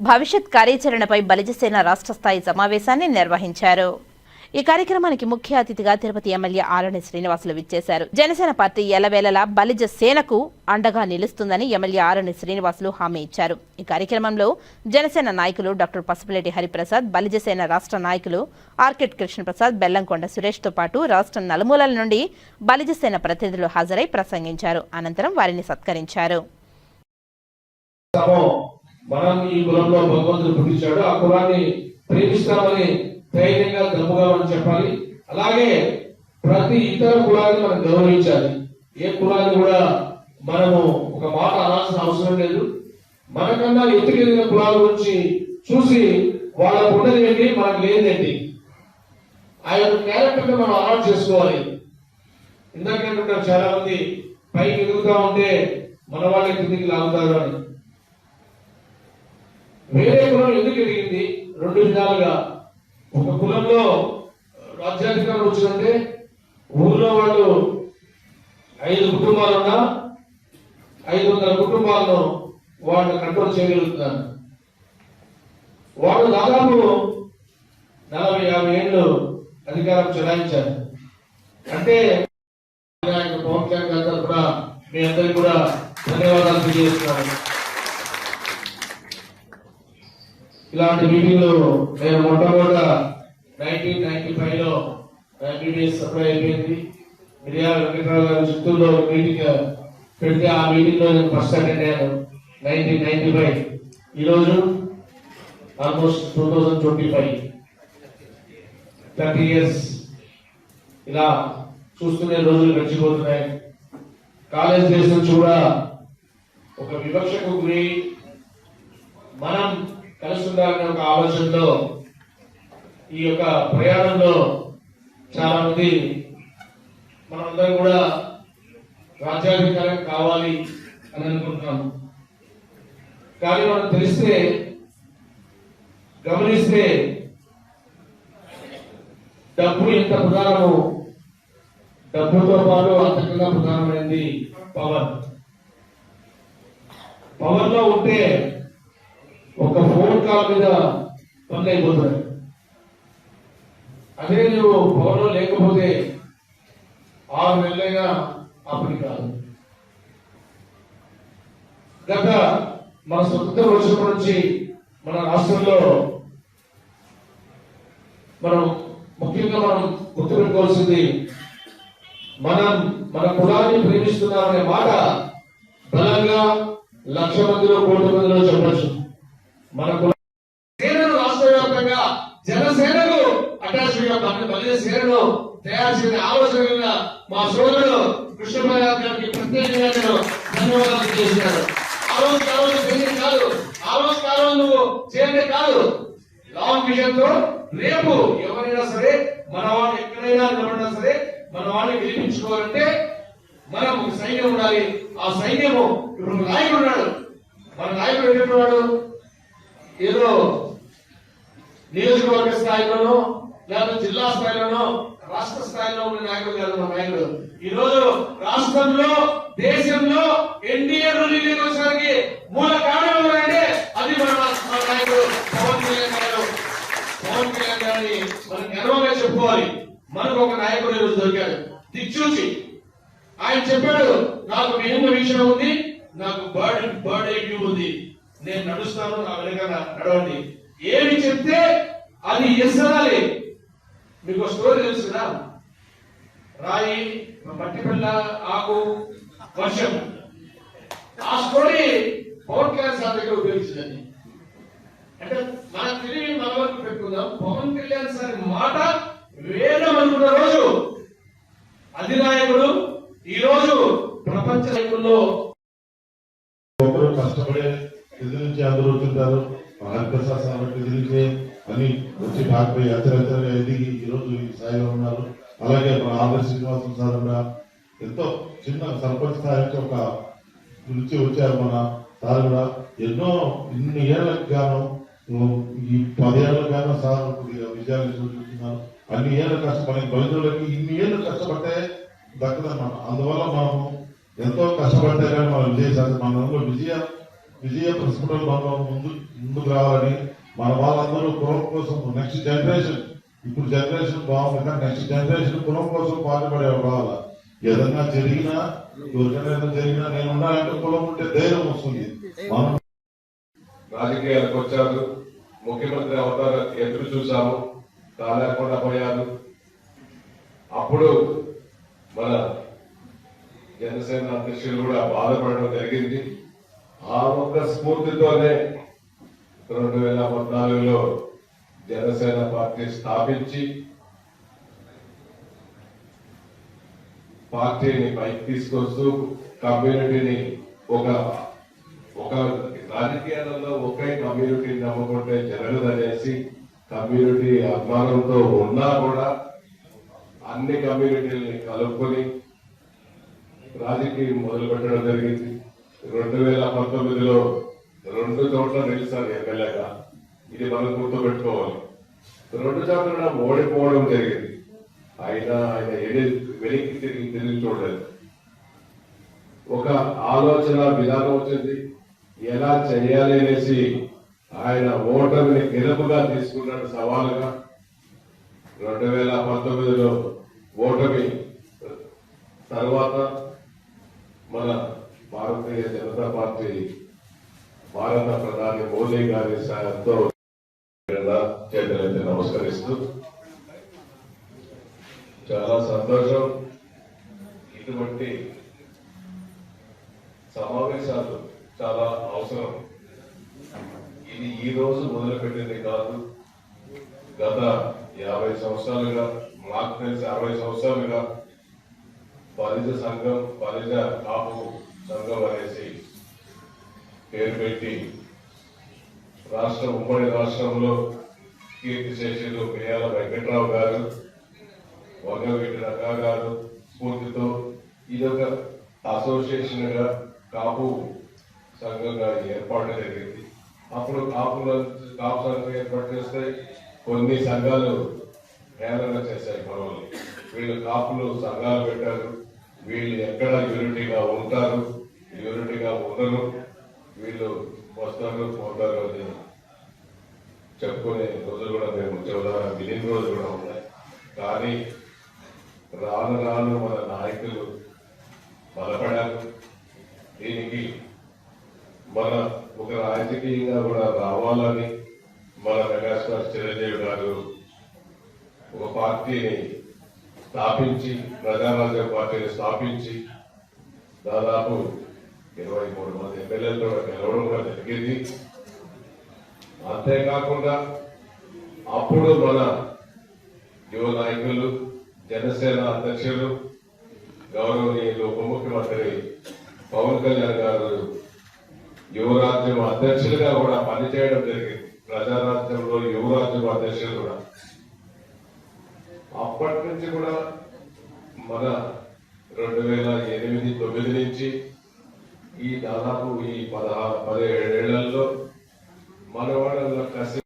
భవిష్యత్ కార్యాచరణపై బలిజసేన రాష్ట్ర స్థాయి సమావేశాన్ని నిర్వహించారు. ఈ కార్యక్రమానికి ముఖ్య అతిథిగా తిరుపతి ఎమ్మెల్యే ఆరణి శ్రీనివాసులు విచ్చేశారు. జనసేన పార్టీ ఎలవేళలా బలిజ సేనకు అండగా నిలుస్తుందని ఎమ్మెల్యే ఆరణి శ్రీనివాసులు హామీ ఇచ్చారు. ఈ కార్యక్రమంలో జనసేన నాయకులు డాక్టర్ పసుపులేటి హరిప్రసాద్ బలిజసేన రాష్ట్ర నాయకులు ఆర్కెట్ కృష్ణప్రసాద్ బెల్లంకొండ సురేష్తో పాటు రాష్ట్రం నలుమూలల నుండి బలిజసేన ప్రతినిధులు హాజరై ప్రసంగించారు. అనంతరం వారిని సత్కరించారు. మనల్ని మనం ఈ కులంలో భగవంతుడు పుట్టించాడు. ఆ కులాన్ని ప్రేమిస్తామని ధైర్యంగా గమ్ముగా మనం చెప్పాలి. అలాగే ప్రతి ఇతర కులాన్ని మనం గౌరవించాలి. ఏ కులాన్ని కూడా మనము ఒక మాట అనాల్సిన అవసరం లేదు. మనకన్నా ఎత్తుకెదిగిన కులాల గురించి చూసి వాళ్ళకు ఉన్నది ఏంటి? మనకు లేదేంటి ఆ యొక్క క్యారెక్టర్ మనం అలవాటు చేసుకోవాలి. ఇందాక చాలా మంది పైకి ఎదుగుతా ఉంటే మన వాళ్ళే కిందికి లాగుతారు అని. వేరే కులం ఎందుకు ఎదిగింది? రెండు విధాలుగా. ఒక కులంలో రాజ్యాధికారం వచ్చిందంటే ఊర్లో వాళ్ళు ఐదు కుటుంబాలు ఉన్నా ఐదు వందల కుటుంబాలను వాళ్ళు కంట్రోల్ చేయగలుగుతున్నారు. వాళ్ళు దాదాపు నలభై యాభై ఏళ్ళు అధికారం చెలాయించారు. అంటే ఆయన పవన్ కళ్యాణ్ గారు తరఫున మీ అందరికీ కూడా ధన్యవాదాలు తెలియజేస్తున్నాను. ఇలాంటి మీటింగ్లు నేను మొట్టమొదట నైన్టీన్ నైన్టీ ఫైవ్లో ఎంబీబీఎస్ సప్లై అయిపోయింది. మిర్యాల వెంకటరావు గారు చిత్తూరులో మీటింగ్ పెడితే ఆ మీటింగ్లో నేను ఫస్ట్ అటెండ్ అయ్యాను నైన్టీన్ నైన్టీ ఫైవ్ ఈరోజు almost two thousand twenty five thirty years ఇలా చూస్తున్న రోజులు గడిచిపోతున్నాయి. కాలేజ్ డేస్ నుంచి కూడా ఒక వివక్షకు గురి మనం కలిసి ఒక ఆలోచనలో ఈ యొక్క ప్రయాణంలో చాలా మంది మనందరం కూడా రాజ్యాధికారం కావాలి అని అనుకుంటున్నాం. కానీ మనం తెలిస్తే గమనిస్తే డబ్బు ఎంత ప్రధానము డబ్బుతో పాటు అంతకన్నా ప్రధానమైనది పవర్. పవర్లో ఉంటే ఫోన్ మీద పనులైపోతాడు అదే నువ్వు పవర్ లేకపోతే ఆరు నెలలైనా అప్పటి కాదు. గత మన స్వతంత్ర వచ్చినప్పటి నుంచి మన రాష్ట్రంలో మనం ముఖ్యంగా మనం గుర్తుపెట్టుకోవాల్సింది మనం మన కులాన్ని ప్రేమిస్తున్నామనే మాట బలంగా లక్ష మందిలో కోటి మందిలో చెప్పచ్చు. మన కుల జనసేనకు అటాచ్ బలిజ సేనను తయారు చేసిన ఆలోచన మా సోదరుడు కృష్ణమయ్య గారికి ప్రత్యేకంగా నేను ధన్యవాదాలు చేస్తున్నాను ఆ రోజు ఆ తెలియదు కాదు. ఆ రోజు ఆ నువ్వు చేయండి కాదు. లాంగ్ విజన్తో రేపు ఎవరైనా సరే మన వాళ్ళు ఎక్కడైనా ఎవరైనా సరే మన వాళ్ళని గెలిపించుకోవాలంటే మనం ఒక సైన్యం ఉండాలి. ఆ సైన్యము ఇప్పుడు నాయకుడు ఉన్నాడు. మన నాయకుడు ఎటువంటి ఏదో నియోజకవర్గ స్థాయిలోనో లేదా జిల్లా స్థాయిలోనో రాష్ట్ర స్థాయిలో ఉన్న నాయకుడు కాదు మన నాయకుడు. ఈ రోజు రాష్ట్రంలో దేశంలో ఎన్డీఏ రిలీజ్ వచ్చడానికి మూల కారణం ఎవరంటే అది మన నాయకుడు పవన్ కళ్యాణ్ గారు. పవన్ కళ్యాణ్ గారిని మనం గర్వంగా చెప్పుకోవాలి. మనకు ఒక నాయకుడు ఈరోజు దొరికాడు. దిక్చూచి ఆయన చెప్పాడు నాకు మెయిన్ విషయం ఉంది నాకు బర్డ్ బర్డ్ ఐక్యూ ఉంది. నేను నడుస్తాను నా వెనకాల నడవండి. ఏమి చెప్తే అది ఎస్ అనాలి మీకు స్టోరీ తెలుసు రాయి మట్టి పిల్ల ఆకు వర్షం. ఆ స్టోరీ పవన్ కళ్యాణ్ సార్ దగ్గర ఉపయోగించిందండి అంటే మన తెలివి మన వరకు పెట్టుకుందాం. పవన్ కళ్యాణ్ సార్ మాట వేదం అనుకున్న రోజు అధినాయకుడు ఈ రోజు ప్రపంచ నాయకుల్లో ఒకరు కష్టపడే నుంచి అందరూ కాబట్టి హరిప్రసాద్ అని వచ్చి డాక్టర్ ఎత్తరెత్తరగా ఎదిగి ఈ రోజు ఈ స్థాయిలో ఉన్నారు. అలాగే మన ఆంధ్ర శ్రీనివాసం సార్ కూడా ఎంతో చిన్న సర్పంచ్ స్థాయికి ఒక నుంచి వచ్చారు మన సార్ కూడా. ఎన్నో ఇన్ని ఏళ్ళకి గాను ఈ పదేళ్ళకి గాను సార్ కొద్దిగా విజయాలు చూపిస్తున్నారు. అన్ని ఏళ్ళు కష్టపడి బలితులకి ఇన్ని ఏళ్ళు కష్టపడితే దక్కదన్నమాట. అందువల్ల మనము ఎంతో కష్టపడితే కానీ మనం విజయ సాధి మన విజయ విజయ ప్రస్ఫుటలు మనం ముందు ముందుకు రావాలని మన వాళ్ళందరూ కులం కోసం నెక్స్ట్ జనరేషన్ ఇప్పుడు జనరేషన్ బాగుంది కానీ నెక్స్ట్ జనరేషన్ కులం కోసం పాటుపడే రావాలా ఏదన్నా జరిగినా ఎవరికైనా ఏదైనా జరిగినా నేను ఉండాలంటే కులం ఉంటే ధైర్యం వస్తుంది. మనం రాజకీయాలకు వచ్చారు ముఖ్యమంత్రి అవతారం ఎదురు చూశాము కాలేకుండా పోయారు. అప్పుడు మన జనసేన అధ్యక్షులు కూడా బాధపడడం జరిగింది. ఆ ఒక్క స్ఫూర్తితోనే రెండు వేల పద్నాలుగులో జనసేన పార్టీ స్థాపించి పార్టీని పైకి తీసుకొస్తూ కమ్యూనిటీని ఒక ఒక రాజకీయాలలో ఒకే కమ్యూనిటీని నమ్ముకుంటే జరగదనేసి కమ్యూనిటీ అభిమానంతో ఉన్నా కూడా అన్ని కమ్యూనిటీలని కలుపుకొని రాజకీయం మొదలు పెట్టడం జరిగింది. రెండు వేల పంతొమ్మిదిలో రెండు చోట్ల నిలిచారు ఎమ్మెల్యేగా. ఇది మనం గుర్తుపెట్టుకోవాలి. రెండు చోట్ల కూడా ఓడిపోవడం జరిగింది. అయినా ఆయన ఎన్ని వెనక్కి తిరిగి తిరిగి చూడలేదు. ఒక ఆలోచన విధానం వచ్చింది. ఎలా చేయాలి అనేసి ఆయన ఓటమిని గెలుపుగా తీసుకున్నాడు సవాలుగా. రెండు వేల పంతొమ్మిదిలో ఓటమి తర్వాత మన భారతీయ జనతా పార్టీ భారత ప్రధాని మోదీ గారి సాయంతో సమావేశాలు చాలా అవసరం. ఇది ఈ రోజు మొదలుపెట్టింది కాదు. గత యాభై సంవత్సరాలుగా నాకు తెలిసి అరవై సంవత్సరాలుగా పరిజ సంఘం పరిజ కాపు సంఘం అనేసి పేరు పెట్టి రాష్ట్ర ఉమ్మడి రాష్ట్రంలో కీర్తి శేషులు పియాల వెంకట్రావు గారు వంగవీటి రంగా గారు స్ఫూర్తితో ఇదొక అసోసియేషన్గా కాపు సంఘంగా ఏర్పాటు జరిగింది. అప్పుడు కాపుల కాపు సంఘం ఏర్పాటు చేస్తే కొన్ని సంఘాలు కేంద్రంగా చేశాయి మనల్ని వీళ్ళు కాపులు సంఘాలు పెట్టారు. వీళ్ళు ఎక్కడ యూనిటీగా ఉంటారు? యూనిటీగా ఉండరు. వీళ్ళు వస్తారు పోతారు అని చెప్పుకునే రోజులు కూడా మేము చెబుదాం విని రోజులు కూడా ఉన్నాయి. కానీ రాను రాను మన నాయకులు బలపడారు. దీనికి మన ఒక రాజకీయంగా కూడా రావాలని మన మెగాస్టార్ చిరంజీవి గారు ఒక పార్టీని స్థాపించి ప్రజారాజ్య పార్టీని స్థాపించి దాదాపు ఇరవై మూడు మంది ఎమ్మెల్యేలతో గెలవడం కూడా జరిగింది. అంతేకాకుండా అప్పుడు మన యువ నాయకులు జనసేన అధ్యక్షులు గౌరవనీయులు ఉప ముఖ్యమంత్రి పవన్ కళ్యాణ్ గారు యువరాజ్యం అధ్యక్షులుగా కూడా పనిచేయడం జరిగింది. ప్రజారాజ్యంలో యువరాజ్యం అధ్యక్షులు కూడా. అప్పటి నుంచి కూడా మన రెండు వేల ఎనిమిది తొమ్మిది నుంచి ఈ దాదాపు ఈ పదహారు పదిహేడేళ్ళలో మన వాళ్ళ కసి